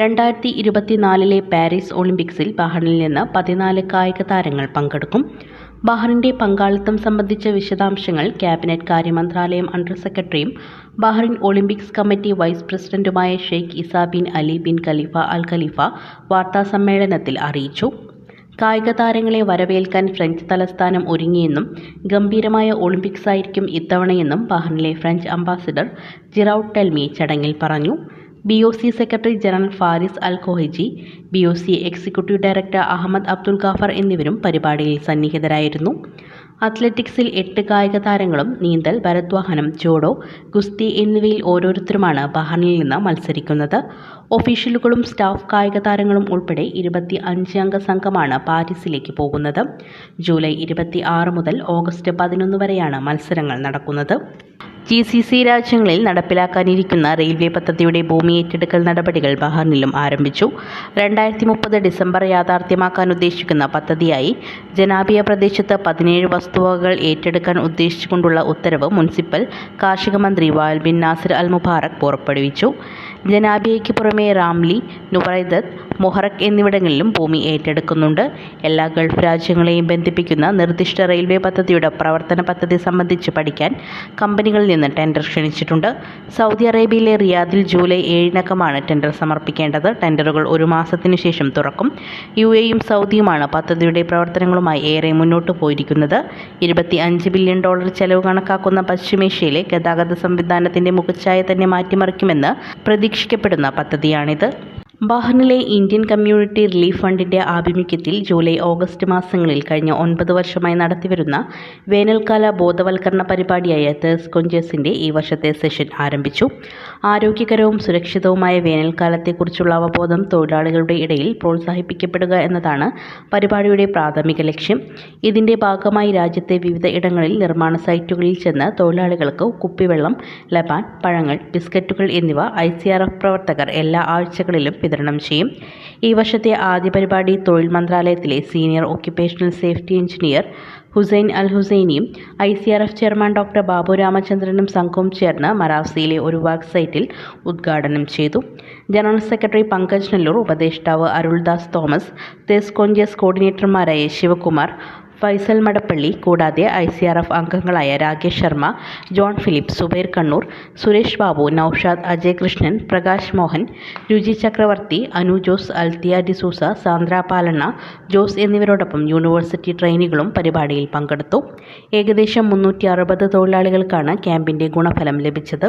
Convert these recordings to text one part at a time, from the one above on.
രണ്ടായിരത്തി ഇരുപത്തിനാലിലെ പാരീസ് ഒളിമ്പിക്സിൽ ബഹ്റിനിൽ നിന്ന് പതിനാല് കായിക താരങ്ങൾ പങ്കെടുക്കും. ബഹ്റിന്റെ പങ്കാളിത്തം സംബന്ധിച്ച വിശദാംശങ്ങൾ ക്യാബിനറ്റ് കാര്യമന്ത്രാലയം അണ്ടർ സെക്രട്ടറിയും ബഹ്റിൻ ഒളിമ്പിക്സ് കമ്മിറ്റി വൈസ് പ്രസിഡന്റുമായ Sheikh Isa bin Ali bin Khalifa Al Khalifa വാർത്താസമ്മേളനത്തിൽ അറിയിച്ചു. കായിക താരങ്ങളെ വരവേൽക്കാൻ ഫ്രഞ്ച് തലസ്ഥാനം ഒരുങ്ങിയെന്നും ഗംഭീരമായ ഒളിമ്പിക്സ് ആയിരിക്കും ഇത്തവണയെന്നും ബഹ്റിനിലെ ഫ്രഞ്ച് അംബാസിഡർ ജിറൌട്ട് ടെൽമി ചടങ്ങിൽ പറഞ്ഞു. B O C secretary general Faris Al Khohiji B O C executive director Ahmed Abdul Ghaffar എന്നിവരും പരിപാടിയിൽ സന്നിഹിതരായിരുന്നു. അത്ലറ്റിക്സിൽ എട്ട് കായിക താരങ്ങളും നീന്തൽ ഭരദ്വാഹനം ജോഡോ ഗുസ്തി എന്നിവയിൽ ഓരോരുത്തരുമാണ് ബഹ്റിനിൽ നിന്ന് മത്സരിക്കുന്നത്. ഒഫീഷ്യലുകളും സ്റ്റാഫ് കായിക താരങ്ങളും ഉൾപ്പെടെ ഇരുപത്തി അഞ്ച് അംഗ സംഘമാണ് പാരീസിലേക്ക് പോകുന്നത്. ജൂലൈ ഇരുപത്തി ആറ് മുതൽ ഓഗസ്റ്റ് പതിനൊന്ന് വരെയാണ് മത്സരങ്ങൾ നടക്കുന്നത്. ജി സി സി രാജ്യങ്ങളിൽ നടപ്പിലാക്കാനിരിക്കുന്ന റെയിൽവേ പദ്ധതിയുടെ ഭൂമി ഏറ്റെടുക്കൽ നടപടികൾ ബഹറിനിലും ആരംഭിച്ചു. രണ്ടായിരത്തി മുപ്പത് ഡിസംബർ യാഥാർത്ഥ്യമാക്കാൻ ഉദ്ദേശിക്കുന്ന പദ്ധതിയായി ജനാബിയ പ്രദേശത്ത് പതിനേഴ് വസ്തുവകകൾ ഏറ്റെടുക്കാൻ ഉദ്ദേശിച്ചുകൊണ്ടുള്ള ഉത്തരവ് മുനിസിപ്പൽ കാർഷിക മന്ത്രി വാൽബിൻ നാസിർ അൽ മുബാറക് പുറപ്പെടുവിച്ചു. ജനാബിയയ്ക്ക് പുറമെ റാംലി നുറൈദത്ത് മൊഹറക് എന്നിവിടങ്ങളിലും ഭൂമി ഏറ്റെടുക്കുന്നുണ്ട്. എല്ലാ ഗൾഫ് രാജ്യങ്ങളെയും ബന്ധിപ്പിക്കുന്ന നിർദ്ദിഷ്ട റെയിൽവേ പദ്ധതിയുടെ പ്രവർത്തന പദ്ധതി സംബന്ധിച്ച് പഠിക്കാൻ കമ്പനികളിൽ നിന്ന് ടെൻഡർ ക്ഷണിച്ചിട്ടുണ്ട്. സൗദി അറേബ്യയിലെ റിയാദിൽ ജൂലൈ ഏഴിനകമാണ് ടെൻഡർ സമർപ്പിക്കേണ്ടത്. ടെൻഡറുകൾ ഒരു മാസത്തിനു ശേഷം തുറക്കും. യു എയും സൗദിയുമാണ് പദ്ധതിയുടെ പ്രവർത്തനങ്ങളുമായി ഏറെ മുന്നോട്ട് പോയിരിക്കുന്നത്. ഇരുപത്തി അഞ്ച് ബില്യൺ ഡോളർ ചെലവ് കണക്കാക്കുന്ന പശ്ചിമേഷ്യയിലെ ഗതാഗത സംവിധാനത്തിന്റെ മുഖച്ഛായ തന്നെ മാറ്റിമറിക്കുമെന്ന് പ്രതീക്ഷിക്കപ്പെടുന്ന പദ്ധതിയാണിത്. ബഹ്റിനിലെ ഇന്ത്യൻ കമ്മ്യൂണിറ്റി റിലീഫ് ഫണ്ടിന്റെ ആഭിമുഖ്യത്തിൽ ജൂലൈ ഓഗസ്റ്റ് മാസങ്ങളിൽ കഴിഞ്ഞ ഒൻപത് വർഷമായി നടത്തിവരുന്ന വേനൽക്കാല ബോധവൽക്കരണ പരിപാടിയായ തേഴ്സ് കൊഞ്ചേഴ്സിന്റെ ഈ വർഷത്തെ സെഷൻ ആരംഭിച്ചു. ആരോഗ്യകരവും സുരക്ഷിതവുമായ വേനൽക്കാലത്തെക്കുറിച്ചുള്ള അവബോധം തൊഴിലാളികളുടെ ഇടയിൽ പ്രോത്സാഹിപ്പിക്കപ്പെടുക എന്നതാണ് പരിപാടിയുടെ പ്രാഥമിക ലക്ഷ്യം. ഇതിന്റെ ഭാഗമായി രാജ്യത്തെ വിവിധ ഇടങ്ങളിൽ നിർമ്മാണ സൈറ്റുകളിൽ ചെന്ന് തൊഴിലാളികൾക്ക് കുപ്പിവെള്ളം ലബാൻ പഴങ്ങൾ ബിസ്ക്കറ്റുകൾ എന്നിവ ഐ പ്രവർത്തകർ എല്ലാ ആഴ്ചകളിലും വിതരണം ചെയ്യും. ഈ വർഷത്തെ ആദ്യ പരിപാടി തൊഴിൽ മന്ത്രാലയത്തിലെ senior occupational safety engineer Hussain Al ഹുസൈനിയും I C R F chairman doctor Babu രാമചന്ദ്രനും സംഘവും ചേർന്ന് മറാസിയിലെ ഒരു വർക്ക് സൈറ്റിൽ ഉദ്ഘാടനം ചെയ്തു. ജനറൽ സെക്രട്ടറി പങ്കജ് നെല്ലൂർ ഉപദേഷ്ടാവ് അരുൾദാസ് തോമസ് തെസ് കോൺഗ്രസ് കോർഡിനേറ്റർമാരായ ശിവകുമാർ ഫൈസൽ മടപ്പള്ളി കൂടാതെ ഐ സി ആർ എഫ് അംഗങ്ങളായ രാകേഷ് ശർമ്മ ജോൺ ഫിലിപ്പ് സുബൈർ കണ്ണൂർ സുരേഷ് ബാബു നൌഷാദ് അജയ് കൃഷ്ണൻ പ്രകാശ് മോഹൻ രുചി ചക്രവർത്തി അനു ജോസ് അൽത്തിയ ഡിസൂസ സാന്ദ്ര പാലണ്ണ ജോസ് എന്നിവരോടൊപ്പം യൂണിവേഴ്സിറ്റി ട്രെയിനികളും പരിപാടിയിൽ പങ്കെടുത്തു. ഏകദേശം മുന്നൂറ്റി അറുപത് തൊഴിലാളികൾക്കാണ് ക്യാമ്പിന്റെ ഗുണഫലം ലഭിച്ചത്.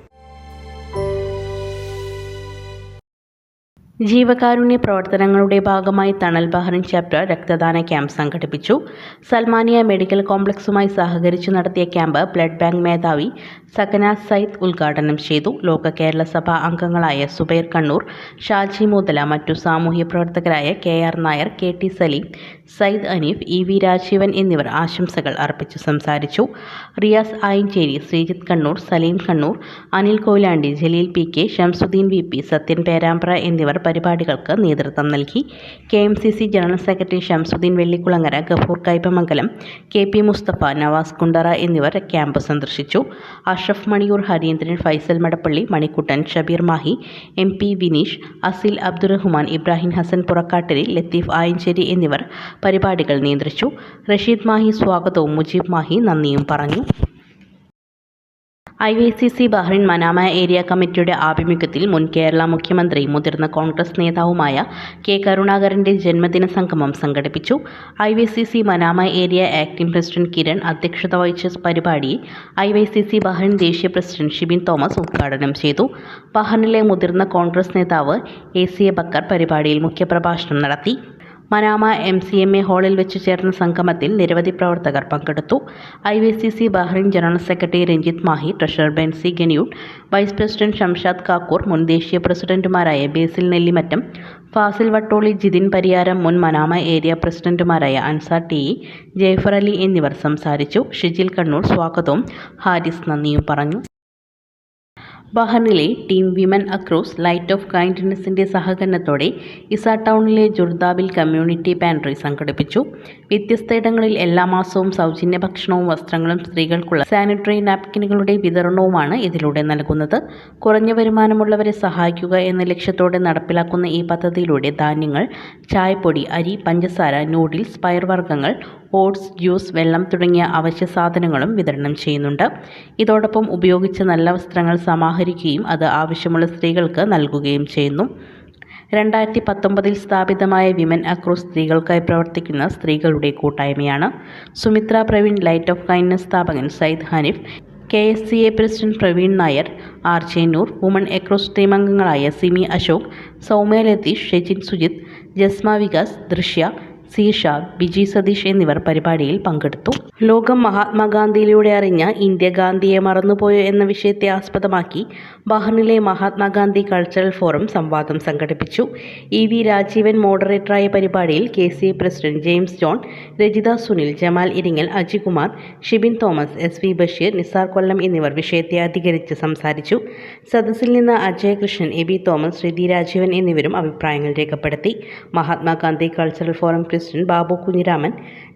ജീവകാരുണ്യ പ്രവർത്തനങ്ങളുടെ ഭാഗമായി തണൽ ബഹ്റിൻ ചാപ്റ്റർ രക്തദാന ക്യാമ്പ് സംഘടിപ്പിച്ചു. സൽമാനിയ മെഡിക്കൽ കോംപ്ലക്സുമായി സഹകരിച്ചു നടത്തിയ ക്യാമ്പ് ബ്ലഡ് ബാങ്ക് മേധാവി സക്കന സയ്യിദ് ഉദ്ഘാടനം ചെയ്തു. ലോക കേരള സഭ അംഗങ്ങളായ സുബൈർ കണ്ണൂർ ഷാജി മുതല മറ്റു സാമൂഹ്യ പ്രവർത്തകരായ K R Nair K T Saleem Sayyid Hanif E V Rajeevan എന്നിവർ ആശംസകൾ അർപ്പിച്ചു സംസാരിച്ചു. Riyas Ayancheri Sreejith Kannur Saleem Kannur Anil Koyilandy Jaleel P K Shamsuddin V P Sathyan Perambra എന്നിവർ പരിപാടികൾക്ക് നേതൃത്വം നൽകി. K M C C general secretary Shamsuddin Vellikulangara Gafoor Kaipamangalam K P Musthafa Navas Kundara എന്നിവർ camp സന്ദർശിച്ചു. Ashraf Maniyur Harindran Faisal Madappally Manikuttan Shabeer Mahe M P Vineesh Asil Abdurahman Ibrahim Hassan Purakkattiri Latheef Ayancheri എന്നിവർ പരിപാടികൾ നിയന്ത്രിച്ചു. റഷീദ് മാഹി സ്വാഗതവും മുജീബ് മാഹി നന്ദിയും പറഞ്ഞു. I V C C Bahrain Manama area കമ്മിറ്റിയുടെ ആഭിമുഖ്യത്തിൽ മുൻ കേരള മുഖ്യമന്ത്രി മുതിർന്ന കോൺഗ്രസ് നേതാവുമായ കെ കരുണാകരന്റെ ജന്മദിന സംഗമം സംഘടിപ്പിച്ചു. I V C C Manama area acting president Kiran അധ്യക്ഷത വഹിച്ച പരിപാടിയിൽ I Y C C Bahrain ദേശീയ പ്രസിഡന്റ് ഷിബിൻ തോമസ് ഉദ്ഘാടനം ചെയ്തു. ബഹ്റിനിലെ മുതിർന്ന കോൺഗ്രസ് നേതാവ് എ സി എ ബക്കർ പരിപാടിയിൽ മുഖ്യപ്രഭാഷണം നടത്തി. Manama M C M A ഹാളിൽ വെച്ച് ചേർന്ന സംഗമത്തിൽ നിരവധി പ്രവർത്തകർ പങ്കെടുത്തു. I V C C Bahrain general secretary Ranjith Mahe treasurer Benzy Ganiyoot vice president Shamshad Kakkoor മുൻ ദേശീയ പ്രസിഡന്റുമാരായ ബേസിൽ നെല്ലിമറ്റം ഫാസിൽ വട്ടോളി ജിതിൻ പരിയാരം മുൻ മനാമ ഏരിയ പ്രസിഡന്റുമാരായ അൻസാർ ടി ജയ്ഫർ അലി എന്നിവർ സംസാരിച്ചു. ഷിജിൽ കണ്ണൂർ സ്വാഗതവും. ഹാരിസ് നന്ദിയും പറഞ്ഞു. ബഹ്റിനിലെ team women across light of കൈൻഡ്നെസ്സിന്റെ സഹകരണത്തോടെ ഇസാ ടൗണിലെ ജുർദാബിൽ കമ്മ്യൂണിറ്റി പാൻട്രി സംഘടിപ്പിച്ചു. വ്യത്യസ്തയിടങ്ങളിൽ എല്ലാ മാസവും സൗജന്യ ഭക്ഷണവും വസ്ത്രങ്ങളും സ്ത്രീകൾക്കുള്ള സാനിറ്ററി നാപ്കിനുകളുടെ വിതരണവുമാണ് ഇതിലൂടെ നൽകുന്നത്. കുറഞ്ഞ വരുമാനമുള്ളവരെ സഹായിക്കുക എന്ന ലക്ഷ്യത്തോടെ നടപ്പിലാക്കുന്ന ഈ പദ്ധതിയിലൂടെ ധാന്യങ്ങൾ ചായപ്പൊടി അരി പഞ്ചസാര നൂഡിൽസ് പയർവർഗങ്ങൾ ഓട്സ് ജ്യൂസ് വെള്ളം തുടങ്ങിയ അവശ്യ സാധനങ്ങളും വിതരണം ചെയ്യുന്നുണ്ട്. ഇതോടൊപ്പം ഉപയോഗിച്ച നല്ല വസ്ത്രങ്ങൾ സമാഹരിക്കുകയും അത് ആവശ്യമുള്ള സ്ത്രീകൾക്ക് നൽകുകയും ചെയ്യുന്നു. രണ്ടായിരത്തി പത്തൊമ്പതിൽ സ്ഥാപിതമായ വിമൻ അക്രോസ് സ്ത്രീകൾക്കായി പ്രവർത്തിക്കുന്ന സ്ത്രീകളുടെ കൂട്ടായ്മയാണ്. Sumithra Praveen light of kindness സ്ഥാപകൻ Sayyid Hanif K S C A president Praveen Nair R Chennur woman across team അംഗങ്ങളായ സിമി അശോക് സൗമ്യ ലതീഷ് ഷെജിൻ സുജിത് ജസ്മ വികാസ് ദൃശ്യ സീഷ ബിജി സതീഷ് എന്നിവർ പരിപാടിയിൽ പങ്കെടുത്തു. ലോകം മഹാത്മാഗാന്ധിയിലൂടെ അറിഞ്ഞ ഇന്ത്യ ഗാന്ധിയെ മറന്നുപോയോ എന്ന വിഷയത്തെ ആസ്പദമാക്കി ബഹ്റിനിലെ മഹാത്മാഗാന്ധി കൾച്ചറൽ ഫോറം സംവാദം സംഘടിപ്പിച്ചു. ഇ വി രാജീവൻ മോഡറേറ്ററായ പരിപാടിയിൽ K C president James John Rajitha Sunil Jamal Iringal Ajikumar Shibin Thomas S V Basheer Nisar Kollam എന്നിവർ വിഷയത്തെ അധികരിച്ച് സംസാരിച്ചു. സദസ്സിൽ നിന്ന് Ajay Krishnan A B Thomas Sreethi Rajeevan എന്നിവരും അഭിപ്രായങ്ങൾ രേഖപ്പെടുത്തി. Mahatma Gandhi cultural forum president Babu Kunhiraman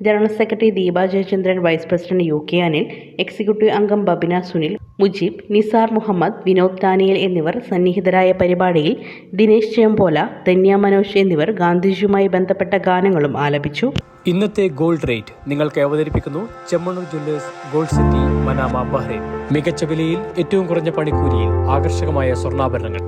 general secretary Deepa Jayachandran vice president U K Anil executive അംഗം ബബിന സുനിൽ മുജീബ് നിസാർ മുഹമ്മദ് വിനോദ് ദാനിയൽ എന്നിവർ സന്നിഹിതരായ പരിപാടിയിൽ ദിനേശ് ചേംപോല ധന്യ മനോജ് എന്നിവർ ഗാന്ധിജിയുമായി ബന്ധപ്പെട്ട ഗാനങ്ങളും ആലപിച്ചു. ഇന്നത്തെ ഗോൾഡ് റേറ്റ് നിങ്ങൾക്ക് അവതരിപ്പിക്കുന്നു Chemmanur jewellers gold city Manama Bahrain. മികച്ച വിലയിൽ ഏറ്റവും കുറഞ്ഞ പണിക്കൂലിയിൽ ആകർഷകമായ സ്വർണാഭരണങ്ങൾ.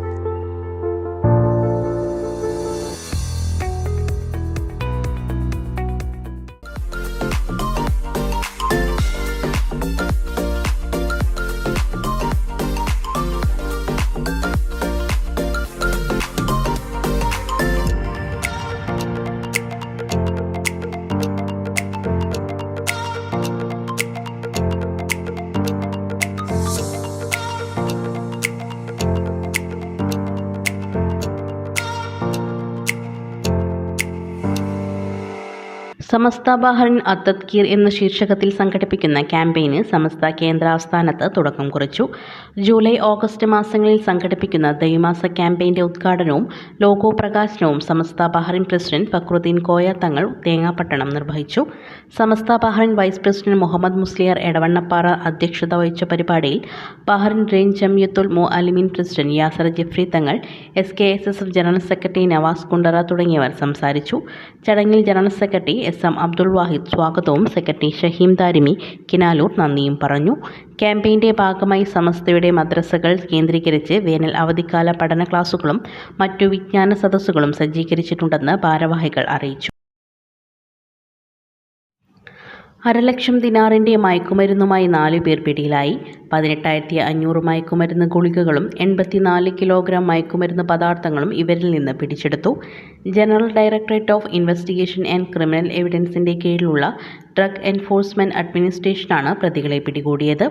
സമസ്ത ബഹ്റിൻ അത്തദ്കീർ എന്ന ശീർഷകത്തിൽ സംഘടിപ്പിക്കുന്ന ക്യാമ്പയിന് സമസ്ത കേന്ദ്ര ആസ്ഥാനത്ത് തുടക്കം കുറിച്ചു. ജൂലൈ ഓഗസ്റ്റ് മാസങ്ങളിൽ സംഘടിപ്പിക്കുന്ന ദൈമാസ ക്യാമ്പയിന്റെ ഉദ്ഘാടനവും ലോഗോ പ്രകാശനവും സമസ്ത ബഹ്റിൻ പ്രസിഡന്റ് ഫക്രുദ്ദീൻ കോയ തങ്ങൾ തേങ്ങാപട്ടണം നിർവഹിച്ചു. Samastha Bahrain vice president Muhammad Musliyar Edavannappara അധ്യക്ഷത വഹിച്ച പരിപാടിയിൽ Bahrain range Jamiyyathul Muallimeen president Yasir Jefri Thangal S K S S F general secretary Navas Kundara തുടങ്ങിയവർ സംസാരിച്ചു. ചടങ്ങിൽ general secretary S M Abdul Wahid സ്വാഗതവും secretary Shaheem Darimi Kinalur നന്ദിയും പറഞ്ഞു. ക്യാമ്പയിന്റെ ഭാഗമായി സമസ്തയുടെ മദ്രസകൾ കേന്ദ്രീകരിച്ച് വേനൽ അവധിക്കാല പഠന ക്ലാസുകളും മറ്റു വിജ്ഞാന സദസ്സുകളും സജ്ജീകരിച്ചിട്ടുണ്ടെന്ന് ഭാരവാഹികൾ അറിയിച്ചു. അരലക്ഷം ദിനാറിന്റെ മയക്കുമരുന്നുമായി നാല് പേർ പിടിയിലായി. പതിനെട്ടായിരത്തി അഞ്ഞൂറ് മയക്കുമരുന്ന് ഗുളികകളും എൺപത്തിനാല് കിലോഗ്രാം മയക്കുമരുന്ന് പദാർത്ഥങ്ങളും ഇവരിൽ നിന്ന് പിടിച്ചെടുത്തു. General directorate of investigation and criminal എവിഡൻസിന്റെ കീഴിലുള്ള ഡ്രഗ് എൻഫോഴ്സ്മെന്റ് അഡ്മിനിസ്ട്രേഷനാണ് പ്രതികളെ പിടികൂടിയത്.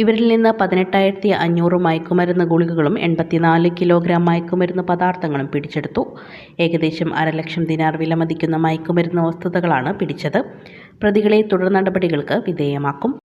ഇവരിൽ നിന്ന് പതിനെട്ടായിരത്തി അഞ്ഞൂറ് മയക്കുമരുന്ന് ഗുളികകളും എൺപത്തിനാല് കിലോഗ്രാം മയക്കുമരുന്ന് പദാർത്ഥങ്ങളും പിടിച്ചെടുത്തു. ഏകദേശം അരലക്ഷം ദിനാർ വിലമതിക്കുന്ന മയക്കുമരുന്ന് വസ്തുതകളാണ് പിടിച്ചത്. പ്രതികളെ തുടർ നടപടികൾക്ക് വിധേയമാക്കും.